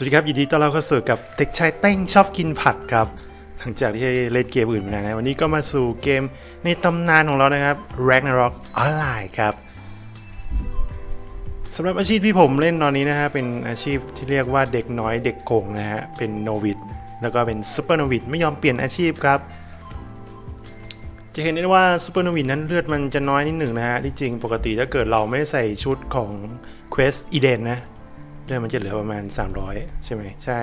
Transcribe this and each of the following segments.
สวัสดีครับ ยินดีต้อนรับเข้าสู่กับเด็กชายเต้งชอบกินผักครับ หลังจากที่เล่นเกมอื่นมานานนะวันนี้ก็มาสู่เกมในตำนานของเรานะครับ Ragnarok Online ครับสำหรับอาชีพที่ผมเล่นตอนนี้นะฮะเป็นอาชีพที่เรียกว่าเด็กน้อยเด็กโกงนะฮะเป็นโนวิดแล้วก็เป็นซูเปอร์โนวิดไม่ยอมเปลี่ยนอาชีพครับ จะเห็นได้ว่าซูเปอร์โนวิดนั้นเลือดมันจะน้อยนิดหนึ่งนะฮะที่จริงปกติถ้าเกิดเราไม่ได้ใส่ชุดของ Quest Eden นะ เลือดมันจะเหลือประมาณ 300 ใช่ไหมใช่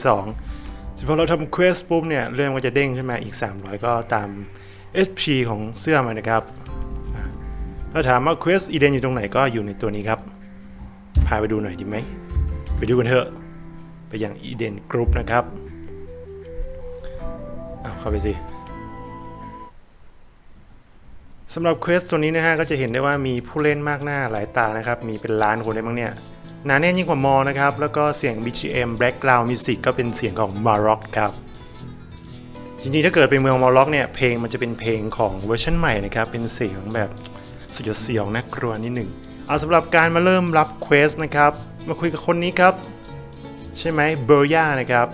392พอเราทำเควสปุ๊บเนี่ยเลือดมันก็จะเด้งขึ้นมาอีก 300 ก็ตาม HP ของเสื้อมันนะครับถ้าถามว่าเควสอีเดนอยู่ตรงไหนก็อยู่ในตัวนี้ครับ พาไปดูหน่อยดีไหม ไปดูกันเถอะ ไปยังอีเดนกรุ๊ปนะครับเอาเข้าไปสิสำหรับเควสตัวนี้นะฮะก็จะเห็นได้ว่ามีผู้เล่นมากหน้าหลายตานะครับ มีเป็นล้านคนได้มั้งเนี่ย หนาแน่นยิ่งกว่ามอนะครับ แล้วก็เสียง BGM Background Music ก็เป็นเสียงของ m a r o c ครับ จริงๆ ถ้าเกิดเป็นเมือง m a r o c เนี่ย เพลงมันจะเป็นเพลงของเวอร์ชันใหม่นะครับ เป็นเสียงแบบสยดสยองน่ากลัวนิดหนึ่งเอาสำหรับการมาเริ่มรับเควสนะครับ มาคุยกับคนนี้ครับ ใช่ไหมเบอร์ยานะครับ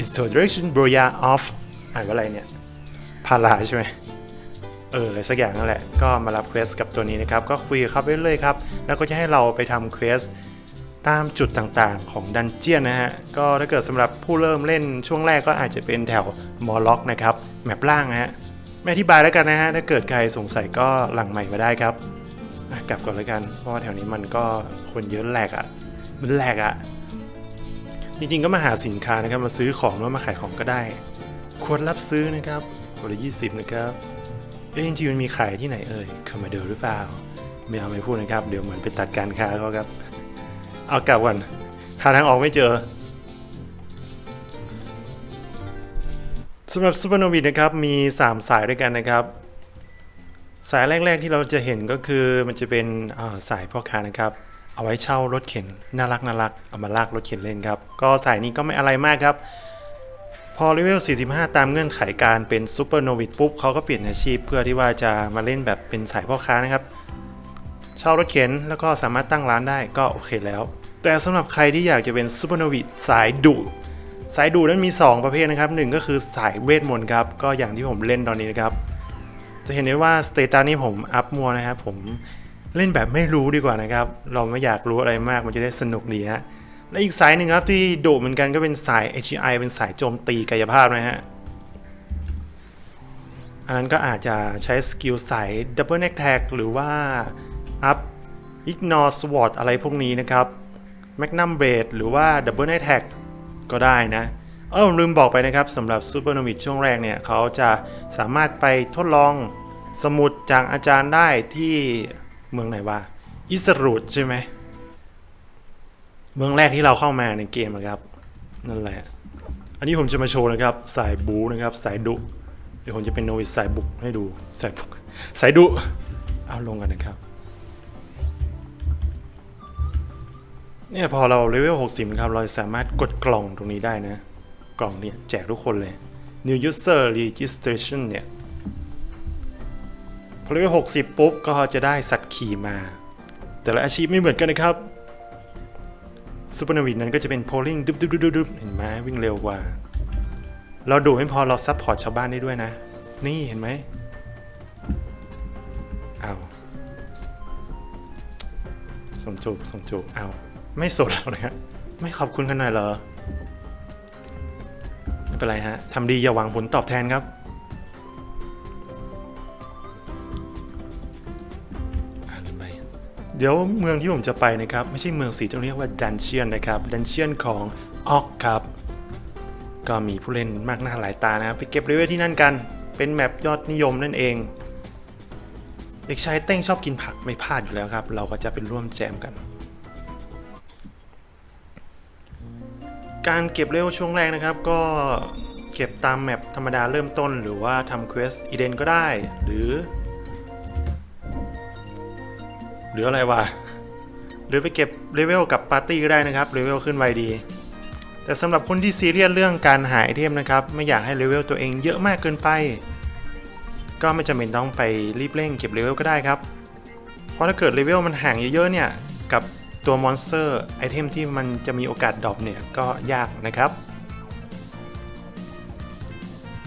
is the direction b e r y a of อ่านว่าอะไรเนี่ย พาราใช่ไหมเอออะไรสักอย่างนั่นแหละ ก็มารับเควสกับตัวนี้นะครับ ก็คุยกับเขาไปเรื่อยครับ แล้วก็จะให้เราไปทำเควส ตามจุดต่างๆของดันเจียนนะฮะ ก็ถ้าเกิดสำหรับผู้เริ่มเล่นช่วงแรกก็อาจจะเป็นแถวมอล็อกนะครับ แมปล่างนะฮะไม่อธิบายแล้วกันนะฮะ ถ้าเกิดใครสงสัยก็หลังใหม่มาได้ครับ กลับก่อนแล้วกัน เพราะว่าแถวนี้มันก็คนเยอะแหลกอะ่ะ มันแหลกอะ่ะ จริงๆก็มาหาสินค้านะครับ มาซื้อของหรือว่ามาขายของก็ได้ ควรรับซื้อนะครับคนละยี่สิบนะครับ เอ๊ะจริงๆมันมีขายที่ไหนเอ่ยคามาเดลหรือเปล่า ไม่เอาไม่พูดนะครับ เดี๋ยวเหมือนไปตัดการค้าเขาครับ เอากลับก่อนหาทางออกไม่เจอสำหรับซูเปอร์โนวิดนะครับมี 3 สายด้วยกันนะครับ สายแรก ๆ ที่เราจะเห็นก็คือมันจะเป็นาสายพ่อค้านะครับ เอาไว้เช่ารถเข็นน่ารักน่ารักเอามาลากรถเข็นเล่นครับ ก็สายนี้ก็ไม่อะไรมากครับ พอเลเวล 45 ตามเงื่อนไขการเป็นซูเปอร์โนวิดปุ๊บเขาก็เปลี่ยนอาชีพ เพื่อที่ว่าจะมาเล่นแบบเป็นสายพ่อค้านะครับ เช่ารถเข็นแล้วก็สามารถตั้งร้านได้ก็โอเคแล้ว แต่สำหรับใครที่อยากจะเป็นซูเปอร์โนวิสายดุสายดุนั้นมี 2 ประเภทนะครับหนึ่งก็คือสายเวทมนต์ครับ ก็อย่างที่ผมเล่นตอนนี้นะครับ จะเห็นได้ว่าสเตตัสนี้ผมอัพมัวนะครับผมเล่นแบบไม่รู้ดีกว่านะครับ เราไม่อยากรู้อะไรมากมันจะได้สนุกดีฮะและอีกสายหนึ่งครับที่โดดเหมือนกันก็เป็นสาย HEI เป็นสายโจมตีกายภาพนะฮะอันนั้นก็อาจจะใช้สกิลสาย Double Attack หรือว่า Up Ignore Sword อะไรพวกนี้นะครับ Magnum Blade หรือว่า Double Attack ก็ได้นะเออผมลืมบอกไปนะครับสำหรับ Super n o v i c ช่วงแรกเนี่ย เขาจะสามารถไปทดลองสมุดจากอาจารย์ได้ที่เมืองไหนวะอิสรูดใช่ไหมเมืองแรกที่เราเข้ามาในเกมนะครับ นั่นแหละ อันนี้ผมจะมาโชว์นะครับ สายบูนะครับ สายดุเดี๋ยวผมจะเป็นโนวิสสายบุกให้ดูสายบุกสายดุเอาลงกันนะครับ เนี่ยพอเราเลเวล60นะครับ เราสามารถกดกล่องตรงนี้ได้นะ กล่องเนี่ยแจกทุกคนเลย New User Registration เนี่ย พอเลเวล60 ปุ๊บ ก็จะได้สัตว์ขี่มา แต่ละอาชีพไม่เหมือนกันนะครับซูเปอร์นาวิดนั้นก็จะเป็นโพลิงดุบดุบดุบดุบเห็นไหมวิ่งเร็วกว่า เราดูไม่พอเราซัพพอร์ตชาวบ้านได้ด้วยนะ นี่เห็นไหมเอาส่งจูบส่งจูบเอา ไม่สนเราเลยฮะไม่ขอบคุณกันหน่อยเหรอ ไม่เป็นไรฮะทำดีอย่าหวังผลตอบแทนครับ เดี๋ยวเมืองที่ผมจะไปนะครับ ไม่ใช่เมืองสีต้องเรียกว่าดันเชียนนะครับดันเชียนของออกครับ ก็มีผู้เล่นมากหน้าหลายตานะครับ ไปเก็บเลเวลที่นั่นกัน เป็นแมปยอดนิยมนั่นเองเด็กชายเต้งชอบกินผักไม่พลาดอยู่แล้วครับ เราก็จะเป็นร่วมแจมกัน การเก็บเลเวลช่วงแรกนะครับ ก็เก็บตามแมปธรรมดาเริ่มต้น หรือว่าทำเควสอีเดนก็ได้ หรือหรืออะไรวะหรือไปเก็บเลเวลกับปาร์ตี้ก็ได้นะครับเลเวลขึ้นไวดี แต่สำหรับคนที่ซีเรียสเรื่องการหาไอเทมนะครับ ไม่อยากให้เลเวลตัวเองเยอะมากเกินไป ก็ไม่จำเป็นต้องไปรีบเร่งเก็บเลเวลก็ได้ครับ เพราะถ้าเกิดเลเวลมันห่างเยอะๆเนี่ย กับ ตัวมอนสเตอร์ไอเทมที่มันจะมีโอกาสดรอปเนี่ยก็ยากนะครับ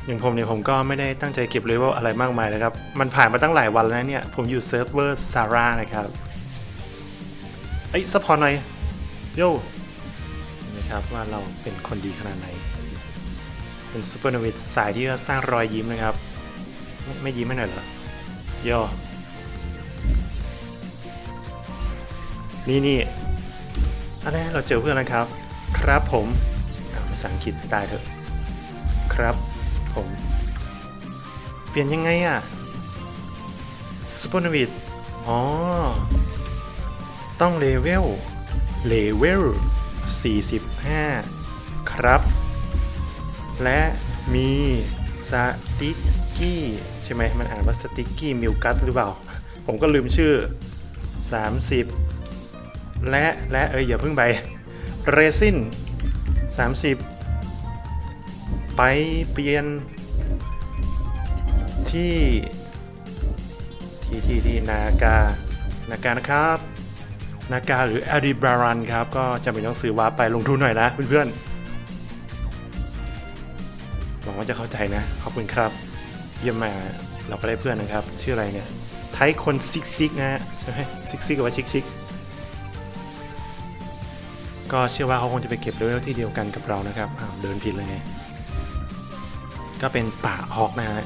อย่างผมเนี่ยผมก็ไม่ได้ตั้งใจเก็บเลเวลอะไรมากมายนะครับ มันผ่านมาตั้งหลายวันแล้วเนี่ย ผมอยู่เซิร์ฟเวอร์ซาร่านะครับไอ้ยซัพพอร์ตหน่อยโย่นะครับว่าเราเป็นคนดีขนาดไหน เป็นซูเปอร์นวิดสายที่จะสร้างรอยยิ้มนะครับ ไม่ไม่ยิ้มให้หน่อยเหรอโย่ นี่นี่อะไรเราเจอเพื่อนแล้วครับ ครับผมภาษาอังกฤษตายเถอะ ครับผม เปลี่ยนยังไงอะซูเปอร์นวิดอ๋อ ต้องเลเวล เลเวล 45 ครับ และมีสติกกี้ใช่ไหมมันอ่านว่าสติกกี้มิลกัสหรือเปล่า ผมก็ลืมชื่อ 30 และและเอ้ยอย่าเพิ่งไปเรซิน30 ไปเปลี่ยนที่ที่ที่ที่นากานากานะครับนากาหรืออาริบารันครับ ก็จะเป็นต้องซื้อวาร์ปไปลงทุนหน่อยนะเพื่อนๆหวังว่าจะเข้าใจนะ ขอบคุณครับ เยี่ยมมาเราก็ได้เพื่อนนะครับ ชื่ออะไรเนี่ยไทยคนซิกซิกนะฮะใช่ไหมซิกซิกกับว่าชิกชิก ก็เชื่อว่าเขาคงจะไปเก็บเลเวลที่เดียวกันกับเรานะครับอ้าวเดินผิดเลยไงก็เป็นป่าออกนะฮะ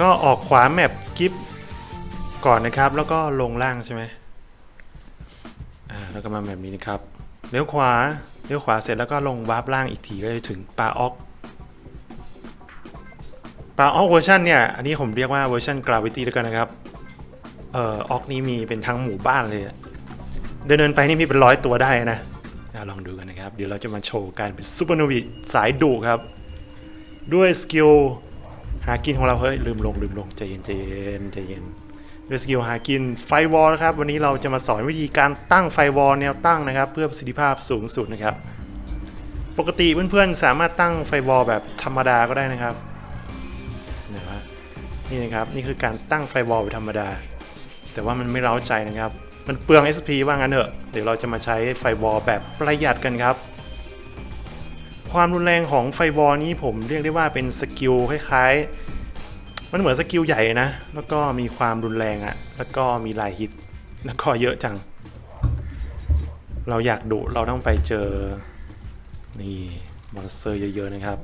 ก็ออกขวาแมปกิฟก่อนนะครับ แล้วก็ลงล่างใช่ไหมอ่าแล้วก็มาแบบนี้นะครับเลี้ยวขวาเลี้ยวขวาเสร็จแล้วก็ลงวาร์ปล่างอีกทีก็จะถึงป่าออกป่าออกเวอร์ชันเนี่ย อันนี้ผมเรียกว่าเวอร์ชันกราวิตี้แล้วกันนะครับ เอ่อออกนี้มีเป็นทั้งหมู่บ้านเลยเดินเดินไปนี่มีเป็นร้อยตัวได้นะลองดูกันนะครับ เดี๋ยวเราจะมาโชว์การเป็นซูเปอร์โนวิสายดุครับ ด้วยสกิลหากินของเราเฮ้ยลืมลงลืมลงใจเย็นใจเย็นใจเย็นด้วยสกิลหากินไฟวอลครับ วันนี้เราจะมาสอนวิธีการตั้งไฟวอลแนวตั้งนะครับ เพื่อประสิทธิภาพสูงสุดนะครับ ปกติเพื่อนๆสามารถตั้งไฟวอลแบบธรรมดาก็ได้นะครับนี่นะครับนี่คือการตั้งไฟวอลแบบธรรมดา แต่ว่ามันไม่เร้าใจนะครับ มันเปลือง SP ว่างั้นเถอะ เดี๋ยวเราจะมาใช้ไฟวอลแบบประหยัดกันครับ ความรุนแรงของไฟวอลนี้ผมเรียกได้ว่าเป็นสกิลคล้ายๆ มันเหมือนสกิลใหญ่นะ แล้วก็มีความรุนแรงอะแล้วก็มีลายฮิต แล้วก็เยอะจัง เราอยากดุเราต้องไปเจอ นี่มอนสเตอร์เยอะๆนะครับ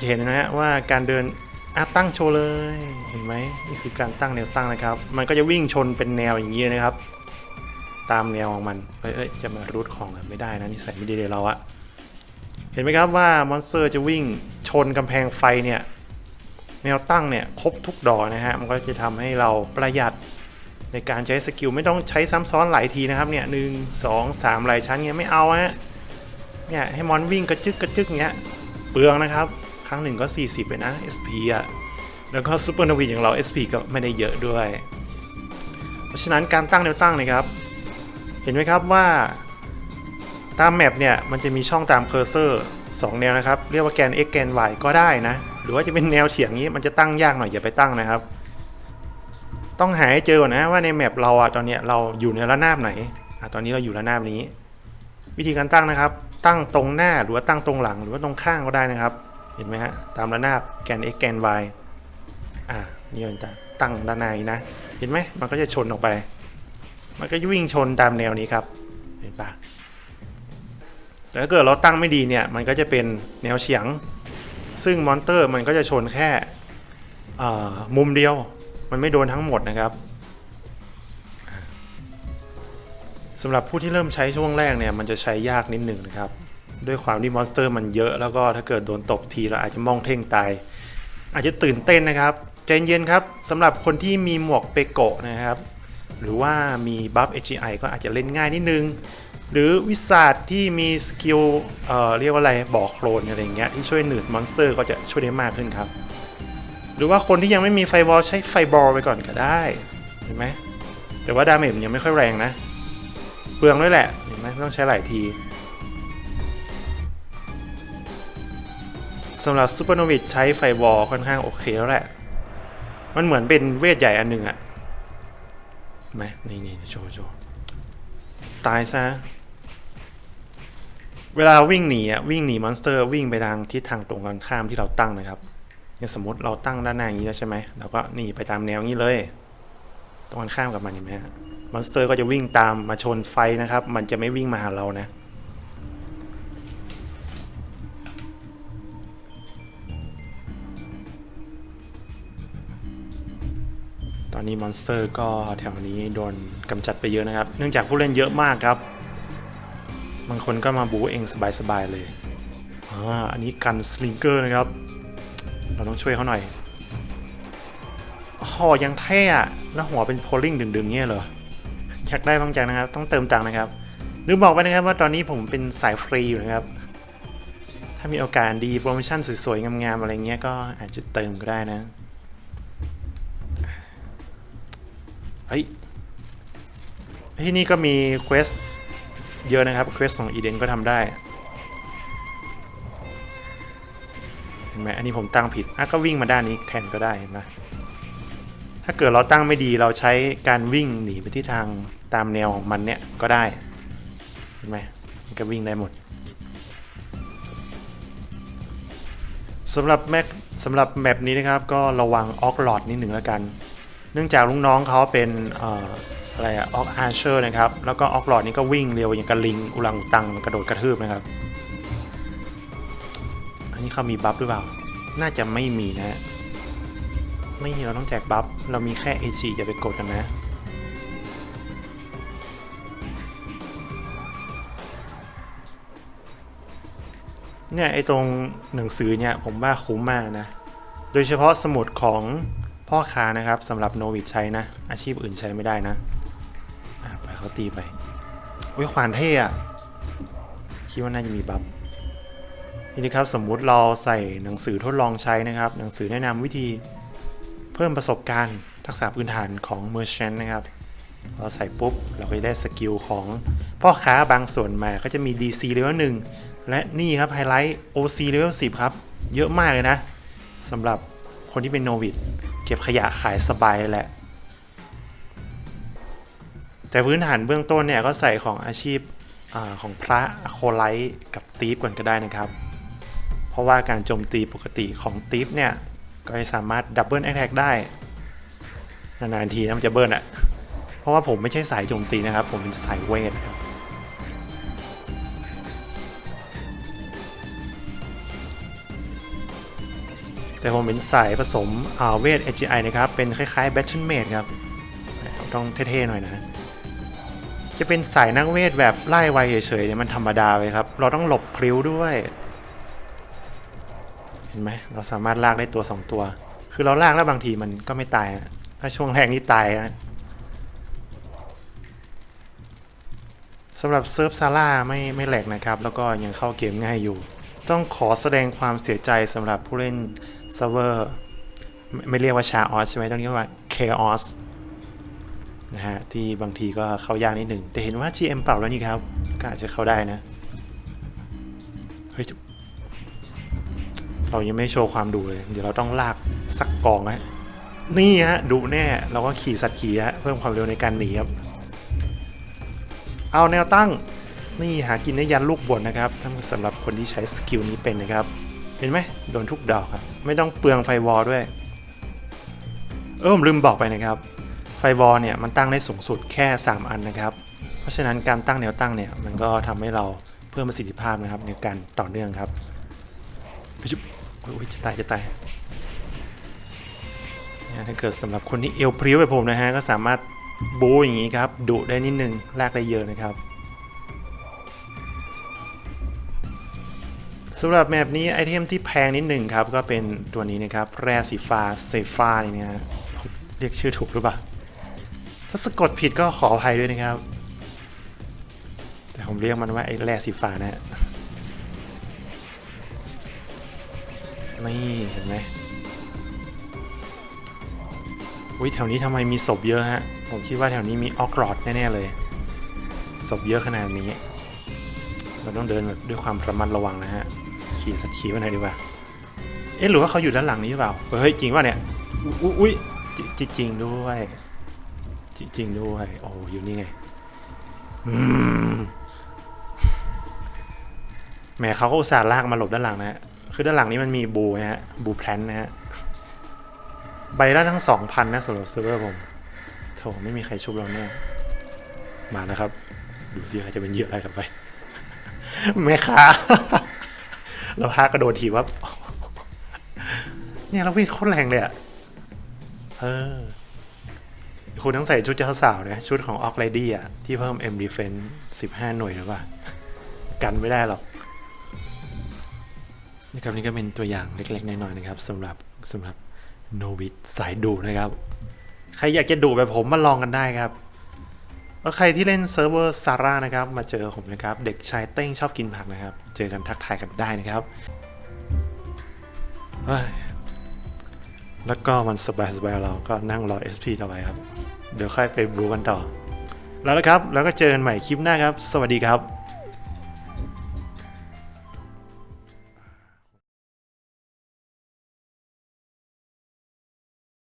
จะเห็นนะฮะว่าการเดิน อะตั้งโชว์เลยเห็นไหมนี่คือการตั้งแนวตั้งนะครับ มันก็จะวิ่งชนเป็นแนวอย่างนี้นะครับ ตามแนวของมันเอ้ยเอ้ยจะมารูทของแบบไม่ได้นะนิสัยไม่ดีเลยเราอะเห็นไหมครับว่ามอนสเตอร์จะวิ่งชนกำแพงไฟเนี่ยแนวตั้งเนี่ยครบทุกดอกนะฮะมันก็จะทำให้เราประหยัดในการใช้สกิลไม่ต้องใช้ซ้ำซ้อนหลายทีนะครับเนี่ยหนึ่งสองสามหลายชั้นเงี้ยไม่เอาฮะเนี่ยให้มอนวิ่งกระจึกกระจึกเงี้ยเปลืองนะครับ ครั้งหนึ่งก็ 40 ไปนะ SP อะ แล้วก็ซูเปอร์นาวีอย่างเรา SP ก็ไม่ได้เยอะด้วย เพราะฉะนั้นการตั้งแนวตั้งนะครับ เห็นไหมครับว่าตามแมปเนี่ยมันจะมีช่องตามเคอร์เซอร์ 2 แนวนะครับ เรียกว่าแกน x แกน y ก็ได้นะ หรือว่าจะเป็นแนวเฉียงนี้มันจะตั้งยากหน่อยอย่าไปตั้งนะครับ ต้องหาให้เจอก่อนนะว่าในแมปเราอะตอนเนี้ยเราอยู่ในระนาบไหนอะตอนนี้เราอยู่ระนาบนี้ วิธีการตั้งนะครับ ตั้งตรงหน้าหรือว่าตั้งตรงหลังหรือว่าตรงข้างก็ได้นะครับ เห็นไหมฮะ ตามระนาบแกน x แกน y อ่านี่มันจะตั้งด้านในนะ เห็นไหมมันก็จะชนออกไป มันก็จะวิ่งชนตามแนวนี้ครับ เห็นปะแต่ถ้าเกิดเราตั้งไม่ดีเนี่ย มันก็จะเป็นแนวเฉียง ซึ่งมอนเตอร์มันก็จะชนแค่มุมเดียว มันไม่โดนทั้งหมดนะครับสำหรับผู้ที่เริ่มใช้ช่วงแรกเนี่ย มันจะใช้ยากนิดหนึ่งนะครับ ด้วยความที่มอนสเตอร์มันเยอะแล้วก็ถ้าเกิดโดนตบทีเราอาจจะมองเท่งตาย อาจจะตื่นเต้นนะครับใจเย็นครับสำหรับคนที่มีหมวกเปโกะนะครับ หรือว่ามีบัฟ HGI ก็อาจจะเล่นง่ายนิดนึง หรือวิสาดที่มีสกิลเอ่อเรียกว่าอะไรบ่อโคลนอะไรอย่างเงี้ยที่ช่วยหนืดมอนสเตอร์ก็จะช่วยได้มากขึ้นครับ หรือว่าคนที่ยังไม่มีไฟบอลใช้ไฟบอลไปก่อนก็ได้เห็นไหมแต่ว่าดาเมจมันยังไม่ค่อยแรงนะเปลืองด้วยแหละเห็นไหมไม่ต้องใช้หลายที สำหรับซูเปอร์โนวิดใช้ไฟบอลค่อนข้างโอเคแล้วแหละ มันเหมือนเป็นเวทใหญ่อันหนึ่งอะไหมนี่นี่โชว์โชว์ตายซะ เวลาวิ่งหนีอะวิ่งหนีมอนสเตอร์วิ่งไปทางทิศทางตรงกันข้ามที่เราตั้งนะครับอย่างสมมติเราตั้งด้านหน้าอย่างนี้แล้วใช่ไหมเราก็หนีไปตามแนวนี้เลย ตรงกันข้ามกับมันเห็นไหมฮะมอนสเตอร์ก็จะวิ่งตามมาชนไฟนะครับ มันจะไม่วิ่งมาหาเรานะ ตอนนี้มอนสเตอร์ก็แถวนี้โดนกำจัดไปเยอะนะครับ เนื่องจากผู้เล่นเยอะมากครับ บางคนก็มาบูเองสบายๆเลยอ่าอันนี้กันสลิงเกอร์นะครับ เราต้องช่วยเขาหน่อยหอยังเท่แล้วหัวเป็นโพลิงดึงๆเงี้ยเหรออยากได้บางจังนะครับ ต้องเติมตังค์นะครับลืมบอกไปนะครับว่าตอนนี้ผมเป็นสายฟรีอยู่นะครับ ถ้ามีโอกาสดีโปรโมชั่นสวยๆงามๆอะไรเงี้ยก็อาจจะเติมก็ได้นะ เฮ้ยที่นี่ก็มีเควสเยอะนะครับเควสของอีเดนก็ทำได้เห็นไหมอันนี้ผมตั้งผิดอะก็วิ่งมาด้านนี้แทนก็ได้เห็นไหมถ้าเกิดเราตั้งไม่ดีเราใช้การวิ่งหนีไปที่ทางตามแนวของมันเนี่ยก็ได้เห็นไหมมันก็วิ่งได้หมดสำหรับแมปสำหรับแมปนี้นะครับก็ระวังออกหลอดนิดหนึ่งแล้วกัน เนื่องจากลูกน้องเขาเป็นอะไรอะออกอาร์เชอร์นะครับ แล้วก็ออกหลอดนี่ก็วิ่งเร็วอย่างกับลิงอุลังอุตังกระโดดกระทืบนะครับ อันนี้เขามีบัฟหรือเปล่า น่าจะไม่มีนะ ไม่มีเราต้องแจกบัฟ เรามีแค่ AG อย่าไปกดกันนะเนี่ยไอตรงหนังสือเนี่ยผมว่าคุ้มมากนะ โดยเฉพาะสมุดของ พ่อค้านะครับสำหรับโนวิดใช้นะ อาชีพอื่นใช้ไม่ได้นะไปเขาตีไปอุ้ยขวานเท่อะคิดว่าน่าจะมีบัฟทีนี้ครับสมมุติเราใส่หนังสือทดลองใช้นะครับ หนังสือแนะนำวิธีเพิ่มประสบการณ์ทักษะพื้นฐานของ Merchant นะครับ เราใส่ปุ๊บ เราก็จะได้สกิลของพ่อค้าบางส่วนมาก็จะมี DC level 1 และนี่ครับไฮไลท์ OC level 10 ครับ เยอะมากเลยนะสำหรับคนที่เป็นโนวิด เก็บขยะขายสบายแหละ แต่พื้นฐานเบื้องต้นเนี่ยก็ใส่ของอาชีพอของพระโคไลท์กับตีฟก่อนก็ได้นะครับ เพราะว่าการโจมตีปกติของตีฟเนี่ย ก็จะสามารถดับเบิลแอคแท็กได้ นานๆทีนะมันจะเบิร์นอะเพราะว่าผมไม่ใช่สายโจมตีนะครับ ผมเป็นสายเวทครับ แต่ผมเป็นสายผสมอ่าเวท AGI นะครับ เป็นคล้ายๆ Battle Mage ครับ ต้องเท่ๆหน่อยนะ จะเป็นสายนักเวทแบบไล่ไวเฉยๆเนี่ยมันธรรมดาไปครับ เราต้องหลบพริ้วด้วย เห็นไหมเราสามารถลากได้ตัว 2 ตัว คือเราลากแล้วบางทีมันก็ไม่ตาย ถ้าช่วงแรกนี่ตายนะสำหรับเซิร์ฟซาร่าไม่ไม่แหลกนะครับ แล้วก็ยังเข้าเกมง่ายอยู่ ต้องขอแสดงความเสียใจสำหรับผู้เล่น เซิร์ฟเวอร์ไม่เรียกว่าชาออสใช่ไหมต้องเรียกว่า Chaos นะฮะที่บางทีก็เข้ายากนิดหนึ่งแต่เห็นว่า GM ปรับแล้วนี่ครับ ก็อาจจะเข้าได้นะ เฮ้ย เรายังไม่โชว์ความดุเลย เดี๋ยวเราต้องลากสักกองฮะนี่ฮะดุแน่ เราก็ขี่สัตว์ขี่ฮะเพิ่มความเร็วในการหนีครับ เอาแนวตั้ง นี่หากินได้ยันลูกบนนะครับสำหรับคนที่ใช้สกิลนี้เป็นนะครับ ห็นไหมโดนทุกดอกครับไม่ต้องเปลืองไฟวอลด้วย เออผมลืมบอกไปนะครับ ไฟวอลเนี่ยมันตั้งได้สูงสุดแค่ 3 อันนะครับ เพราะฉะนั้นการตั้งแนวตั้งเนี่ยมันก็ทำให้เราเพิ่มประสิทธิภาพนะครับในการต่อเนื่องครับเฮ้ยจุ๊บโอ้ยจะตายจะตายเนี่ยถ้าเกิดสำหรับคนที่เอวพริ้วแบบผมนะฮะก็สามารถบูอย่างนี้ครับดุได้นิดนึงลากได้เยอะนะครับ สำหรับแมปนี้ไอเทมที่แพงนิดหนึ่งครับ ก็เป็นตัวนี้นะครับแร่สีฟ้าเซฟ้านี่นะเรียกชื่อถูกหรือเปล่า ถ้าสะกดผิดก็ขออภัยด้วยนะครับ แต่ผมเรียกมันว่าไอแร่สีฟ้านะฮะนี่เห็นไหมอุ้ยแถวนี้ทำไมมีศพเยอะฮะ ผมคิดว่าแถวนี้มีออกรอดแน่ๆเลยศพเยอะขนาดนี้เราต้องเดินแบบด้วยความระมัดระวังนะฮะ ขี่สักขี่ไปหน่อยดีกว่า เอ๊ะหรือว่าเขาอยู่ด้านหลังนี้หรือเปล่า เฮ้ยจริงว่าเนี่ย อุ๊ยจริงจริงด้วย จริงด้วย โอ้อยู่นี่ไงแหมเขาก็อุตส่าห์ลากมาหลบด้านหลังนะฮะ คือด้านหลังนี้มันมีบูนะฮะ บูแพลนนะฮะ ใบละทั้งสองพันนะสำหรับเซิร์ฟเวอร์ผมโถไม่มีใครชุบเราเนี่ย มาแล้วครับ ดูสิใครจะเป็นเหยื่ออะไรกันไปแม่ค้า เราพากระโดดถีบว่าเนี่ยเราวิ่งโคตรแรงเลยอะเออคุณต้องใส่ชุดเจ้าสาวนะชุดของออกไลดี้อะ ที่เพิ่ม M Defense 15 หน่วยหรือเปล่า กันไม่ได้หรอกนี่ครับนี่ก็เป็นตัวอย่างเล็กๆน้อยๆนะครับสำหรับสำหรับโนวิดสายดูนะครับ ใครอยากจะดูแบบผมมาลองกันได้ครับ ใครที่เล่นเซิร์ฟเวอร์ซาร่านะครับมาเจอผมนะครับ เด็กชายเต้งชอบกินผักนะครับ เจอกันทักทายกันได้นะครับ แล้วก็มันสบายๆเราก็นั่งรอ SP ต่อไปครับ เดี๋ยวค่อยไปบลูกันต่อ แล้วนะครับ แล้วก็เจอกันใหม่คลิปหน้าครับ สวัสดีครับ